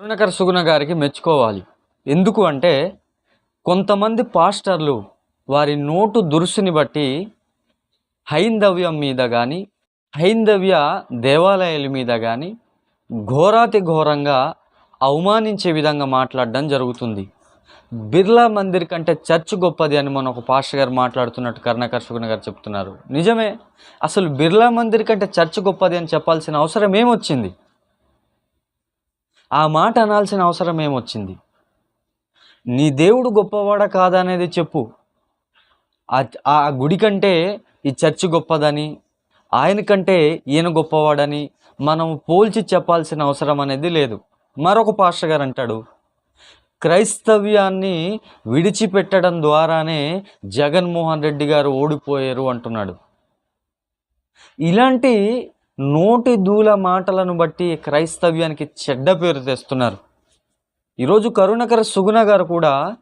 కరుణాకర్ సుగుణ గారికి మెచ్చుకోవాలి. ఎందుకు అంటే కొంతమంది పాస్టర్లు వారి నోటు దురుసుని బట్టి హైందవ్యం మీద కానీ హైందవ్య దేవాలయాల మీద కానీ ఘోరాతి ఘోరంగా అవమానించే విధంగా మాట్లాడడం జరుగుతుంది. బిర్లా మందిర్ కంటే చర్చ్ గొప్పది అని మన ఒక పాస్టర్ గారు మాట్లాడుతున్నట్టు కరుణాకర్ సుగుణ గారు చెప్తున్నారు. నిజమే అసలు బిర్లా మందిర్ కంటే చర్చ్ గొప్పది అని చెప్పాల్సిన అవసరం ఏమొచ్చింది? ఆ మాట అనాల్సిన అవసరం ఏమొచ్చింది? నీ దేవుడు గొప్పవాడా కాదా అనేది చెప్పు. ఆ- గుడి కంటే ఈ చర్చి గొప్పదని ఆయన కంటే ఈయన గొప్పవాడని మనం పోల్చి చెప్పాల్సిన అవసరం అనేది లేదు. మరొక పాస్టర్ గారు అంటాడు క్రైస్తవ్యాన్ని విడిచిపెట్టడం ద్వారానే జగన్మోహన్ రెడ్డి గారు ఓడిపోయారు అంటున్నాడు. ఇలాంటి నోటి దూల మాటలను బట్టి క్రైస్తవ్యానికి చెడ్డ పేరు తెస్తున్నారు. ఈరోజు కరుణకర సుగుణ గారు కూడా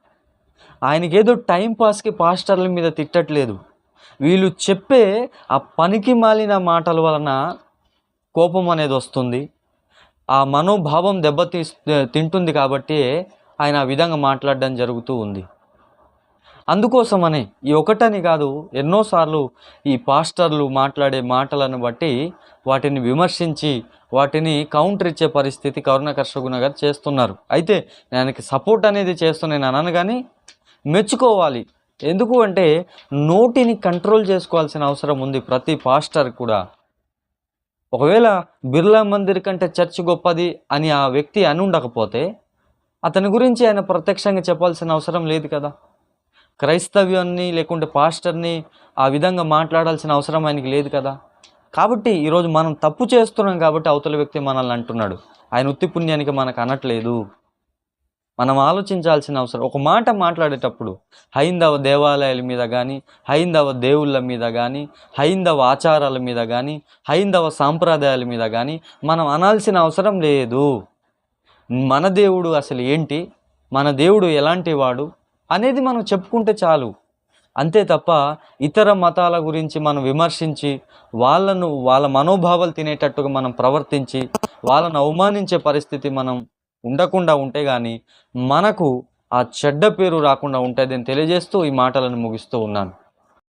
ఆయనకేదో టైంపాస్కి పాస్టర్ల మీద తిట్టట్లేదు. వీళ్ళు చెప్పే ఆ పనికి మాలిన మాటల వలన కోపం అనేది వస్తుంది. ఆ మనోభావం దెబ్బతీ తింటుంది కాబట్టి ఆయన ఆ విధంగా మాట్లాడడం జరుగుతూ ఉంది. అందుకోసమని ఈ ఒకటని కాదు ఎన్నోసార్లు ఈ పాస్టర్లు మాట్లాడే మాటలను బట్టి వాటిని విమర్శించి వాటిని కౌంటర్ ఇచ్చే పరిస్థితి కరుణ సుగుణ గారు చేస్తున్నారు. అయితే నేను ఆయనకి సపోర్ట్ అనేది చేస్తున్నాను అనను కానీ మెచ్చుకోవాలి. ఎందుకు అంటే నోటిని కంట్రోల్ చేసుకోవాల్సిన అవసరం ఉంది ప్రతి పాస్టర్ కూడా. ఒకవేళ బిర్లా మందిర్ కంటే చర్చ్ గొప్పది అని ఆ వ్యక్తి అని ఉండకపోతే అతని గురించి ఆయన ప్రత్యక్షంగా చెప్పాల్సిన అవసరం లేదు కదా. క్రైస్తవ్యాన్ని లేకుంటే పాస్టర్ని ఆ విధంగా మాట్లాడాల్సిన అవసరం ఆయనకి లేదు కదా. కాబట్టి ఈరోజు మనం తప్పు చేస్తున్నాం కాబట్టి అవతల వ్యక్తి మనల్ని అంటున్నాడు. ఆయన ఉత్తి పుణ్యానికి మనకు అనట్లేదు. మనం ఆలోచించాల్సిన అవసరం. ఒక మాట మాట్లాడేటప్పుడు హైందవ దేవాలయాల మీద కానీ హైందవ దేవుళ్ళ మీద కానీ హైందవ ఆచారాల మీద కానీ హైందవ సాంప్రదాయాల మీద కానీ మనం అనాల్సిన అవసరం లేదు. మన దేవుడు అసలు ఏంటి? మన దేవుడు ఎలాంటి వాడు? అనేది మనం చెప్పుకుంటే చాలు. అంతే తప్ప ఇతర మతాల గురించి మనం విమర్శించి వాళ్ళను వాళ్ళ మనోభావాలు తినేటట్టుగా మనం ప్రవర్తించి వాళ్ళను అవమానించే పరిస్థితి మనం ఉండకుండా ఉంటే కానీ మనకు ఆ చెడ్డ పేరు రాకుండా ఉంటుందని తెలియజేస్తూ ఈ మాటలను ముగిస్తూ ఉన్నాను.